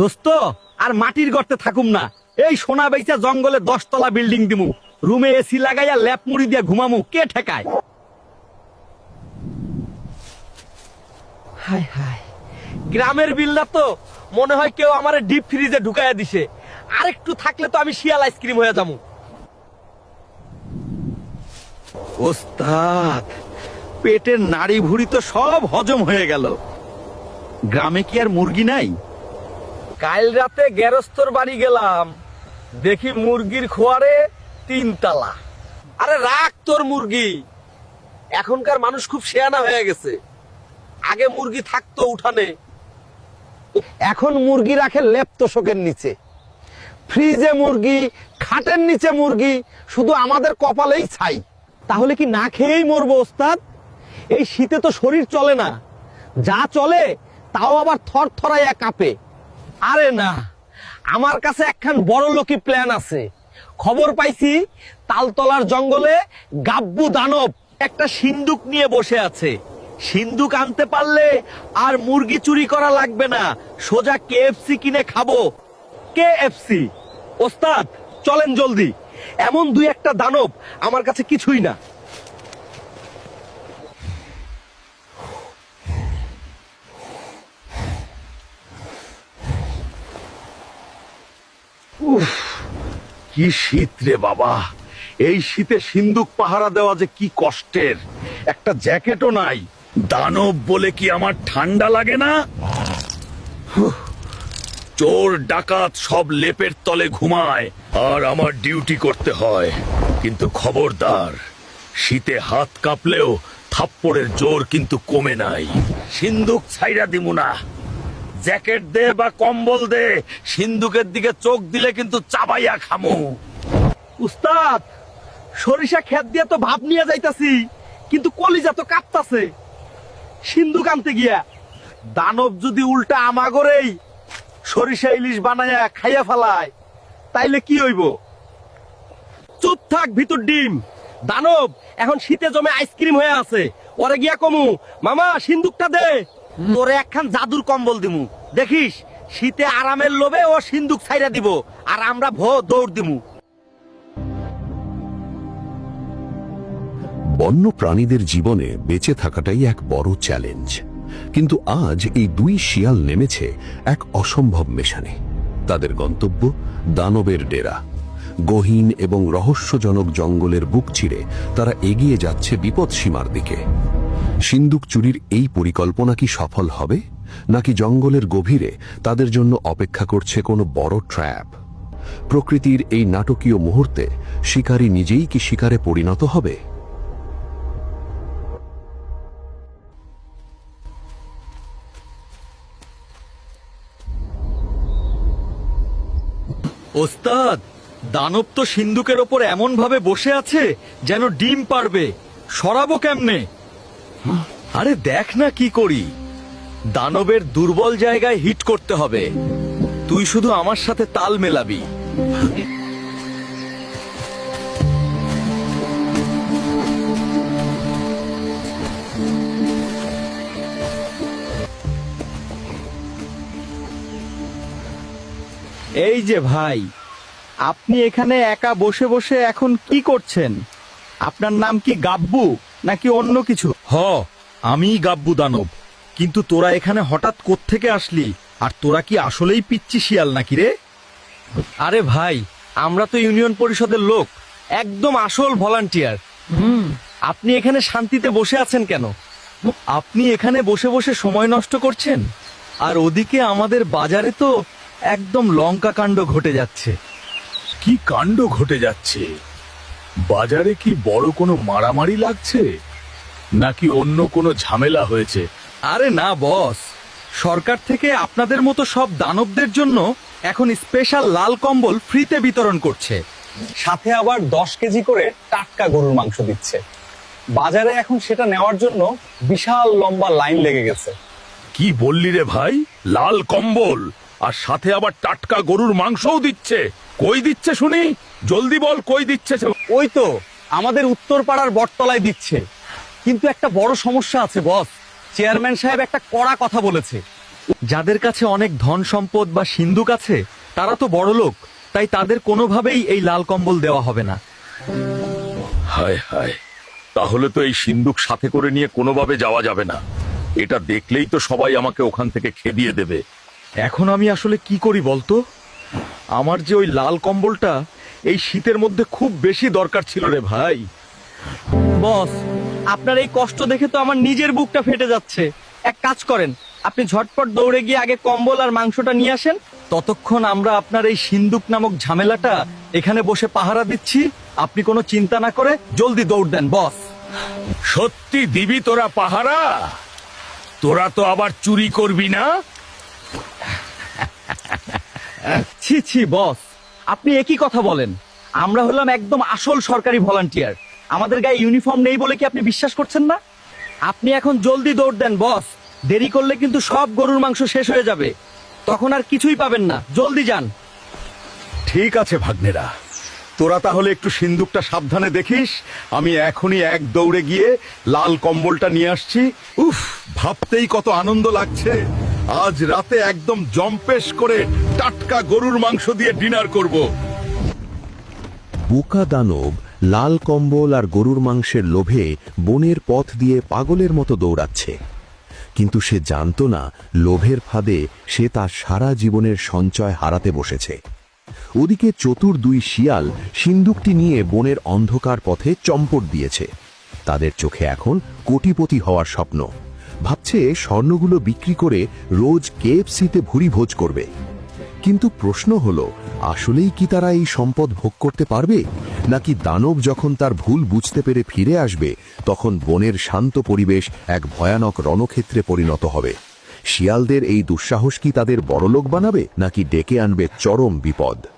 দোস্ত আর মাটির গর্তে থাকুম না। এই সোনা বেচা জঙ্গলে দশতলা বিল্ডিং দিমু। রুমে এসি লাগাইয়া ল্যাপ মুড়ি দিয়ে ঘুমামু। কে ঠেকায়? হায় হায়। গ্রামের বিল্ডার তো মনে হয় কেউ আমারে ডিপ ফ্রিজে ঢুকাইয়া দিছে। আরেকটু থাকলে তো আমি শিয়াল আইসক্রিম হয়ে যাব ওস্তাদ পেটের নাড়ি ভুড়ি তো সব হজম হয়ে গেল। গ্রামে কি আর মুরগি নাই? কাল রাতে গেরস্তর বাড়ি গেলাম। দেখি মুরগির খোয়ারে তিন তালা আরে রাখ তোর মুরগি। এখনকার মানুষ খুব শেয়ানা হয়ে গেছে। আগে মুরগি থাকতো উঠানে। এখন মুরগি রাখে লেপ্তশোকের নিচে। ফ্রিজে মুরগি, খাটের নিচে মুরগি, শুধু আমাদের কপালেই ছাই। তাহলে কি না খেয়েই মরবো ওস্তাদ? এই শীতে তো শরীর চলে না। যা চলে, তাও আবার থর থরাইয়া কাঁপে। আরে না, আমার কাছে একখান বড় লোকি প্ল্যান আছে। খবর পাইছি, তালতলার জঙ্গলে গাব্বু দানব একটা সিন্দুক নিয়ে বসে আছে। সিন্দুক আনতে পারলে আর মুরগি চুরি করা লাগবে না। সোজা কেএফসি কিনে খাব। কেএফসি ওস্তাদ, চলেন জলদি। এমন দুই একটা দানব আমার কাছে কিছুই না। কি শীত রে বাবা। এই শীতে সিন্দুক পাহারা দেওয়া যে কি কষ্টের। একটা জ্যাকেটও নাই। দানব বলে কি আমার ঠান্ডা লাগে না? চোর ডাকাত সব লেপের তলে ঘুমায়, আর আমার ডিউটি করতে হয়। কিন্তু খবরদার, শীতে হাত কাঁপলেও থাপ্পড়ের জোর কিন্তু কমে নাই। সিন্দুক ছাইরা দিমু না। জ্যাকেট দে বা কম্বল দে সিন্দুকের দিকে চোখ দিলে কিন্তু চাবাইয়া খামু। উস্তাদ সরিষা খেত দিয়ে তো ভাব নিয়ে যাইতাছি কিন্তু কলিজা তো কাঁপতাছে। সিন্ধুক আনতে গিয়া দানব যদি উল্টা আমাগরেই সরিষা ইলিশ বানায়া খাইয়া ফেলায় তাইলে কি হইব? চুপ থাক ভিতর ডিম। দানব এখন শীতে জমে আইসক্রিম হয়ে আছে। ওরে গিয়া কমু মামা সিন্দুকটা দে। তোরে একখান জাদুর কম্বল দিমু। দেখিস, শীতে আরামের লোভে ও সিন্দুক ছাইরা দিব, আর আমরা ভো দৌড় দিমু। বন্য প্রাণীদের জীবনে বেঁচে থাকাটাই এক বড় চ্যালেঞ্জ কিন্তু আজ এই দুই শিয়াল নেমেছে এক অসম্ভব মেশানে। তাদের গন্তব্য দানবের ডেরা। গহীন এবং রহস্যজনক জঙ্গলের বুক চিরে তারা এগিয়ে যাচ্ছে বিপদ সীমার দিকে। সিন্দুক চুরির এই পরিকল্পনা কি সফল হবে? নাকি জঙ্গলের গভীরে তাদের জন্য অপেক্ষা করছে কোনো বড় ট্র্যাপ? প্রকৃতির এই নাটকীয় মুহূর্তে শিকারী নিজেই কি শিকারে পরিণত হবে? ওস্তাদ, দানব তো সিন্ধুকের ওপর এমন ভাবে বসে আছে যেন ডিম পারবে। সরাবো কেমনে? আরে দেখ না কি করি। দানবের দুর্বল জায়গায় হিট করতে হবে। তুই শুধু আমার সাথে তাল মেলাবি। এই যে ভাই আপনি এখানে একা বসে বসে এখন কি করছেন? আপনার নাম কি গাব্বু নাকি অন্য কিছু? হ আমি গাব্বু দানব। কিন্তু তোরা এখানে হঠাৎ কোত্থেকে আসলি? আর তোরা কি আসলেই পিচ্ছি শিয়াল নাকি রে? আরে ভাই আমরা তো ইউনিয়ন পরিষদের লোক একদম আসল ভলান্টিয়ার। হুম। আপনি এখানে শান্তিতে বসে আছেন কেন? আপনি এখানে বসে বসে সময় নষ্ট করছেন? আর ওদিকে আমাদের বাজারে তো একদম লঙ্কা কাণ্ড ঘটে যাচ্ছে। কি কাণ্ড ঘটে যাচ্ছে? বাজারে কি বড় কোনো মারামারি লাগছে? নাকি অন্য কোনো ঝামেলা হয়েছে? আরে না বস। সরকার থেকে আপনাদের মতো সব দানবদের জন্য এখন স্পেশাল লাল কম্বল ফ্রিতে বিতরণ করছে। সাথে আবার দশ কেজি করে টাটকা গরুর মাংস দিচ্ছে। বাজারে এখন সেটা নেওয়ার জন্য বিশাল লম্বা লাইন লেগে গেছে। কি বললি রে ভাই? লাল কম্বল আর সাথে আবার টাটকা গরুর মাংসও দিচ্ছে। কই দিচ্ছে শুনি? জলদি বল কই দিচ্ছে ওই তো আমাদের উত্তর পাড়ার বটতলায় দিচ্ছে। কিন্তু একটা বড় সমস্যা আছে বস। চেয়ারম্যান সাহেব একটা কড়া কথা বলেছে। যাদের কাছে অনেক ধন সম্পদ বা সিন্ধুক আছে তারা তো বড় লোক তাই তাদের কোনোভাবেই এই লাল কম্বল দেওয়া হবে না। হায় হায় তাহলে তো এই সিন্দুক সাথে করে নিয়ে কোনোভাবে যাওয়া যাবে না। এটা দেখলেই তো সবাই আমাকে ওখান থেকে খেদিয়ে দেবে। এখন আমি আসলে কি করি বলতো? আমার যে ওই লাল কম্বলটা এই শীতের মধ্যে খুব বেশি দরকার ছিল রে ভাই। বস আপনার এই কষ্ট দেখে তো আমার নিজের বুকটা ফেটে যাচ্ছে। এক কাজ করেন আপনি ঝটপট দৌড়ে গিয়ে আগে কম্বল আর মাংসটা নিয়ে আসেন। ততক্ষণ আমরা আপনার এই সিন্দুক নামক ঝামেলাটা এখানে বসে পাহারা দিচ্ছি। আপনি কোনো চিন্তা না করে জলদি দৌড় দেন বস। সত্যি দিবি তোরা পাহারা? তোরা তো আবার চুরি করবি না? ছি ছি বস আপনি একই কথা বলেন। আমরা হলাম একদম আসল সরকারি ভলান্টিয়ার। আমাদের গায়ে ইউনিফর্ম নেই বলে কি আপনি বিশ্বাস করছেন না? আপনি এখন জলদি দৌড় দেন বস দেরি করলে কিন্তু সব গরুর মাংস শেষ হয়ে যাবে। তখন আর কিছুই পাবেন না। জলদি যান। ঠিক আছে ভাগ্নেরা। তোরা তাহলে একটু সিন্দুকটা সাবধানে দেখিস। আমি এখনই এক দৌড়ে গিয়ে লাল কম্বলটা নিয়ে আসছি। উফ ভাবতেই কত আনন্দ লাগছে। আজ রাতে একদম জম্পেশ করে টাটকা গরুর মাংস দিয়ে ডিনার করব। বোকা দানব লাল কম্বল আর গরুর মাংসের লোভে বনের পথ দিয়ে পাগলের মতো দৌড়াচ্ছে। কিন্তু সে জানত না লোভের ফাঁদে সে তার সারা জীবনের সঞ্চয় হারাতে বসেছে। ওদিকে চতুর দুই শিয়াল সিন্দুকটি নিয়ে বনের অন্ধকার পথে চম্পট দিয়েছে। তাদের চোখে এখন কোটিপতি হওয়ার স্বপ্ন। ভাবছে স্বর্ণগুলো বিক্রি করে রোজ কেএফসিতে ভুরি ভোজ করবে। কিন্তু প্রশ্ন হলো, আসলেই কি তারা এই সম্পদ ভোগ করতে পারবে? নাকি দানব যখন তার ভুল বুঝতে পেরে ফিরে আসবে, তখন বনের শান্ত পরিবেশ এক ভয়ানক রণক্ষেত্রে পরিণত হবে। শিয়ালদের এই দুঃসাহস কি তাদের বড়লোক বানাবে, নাকি ডেকে আনবে চরম বিপদ?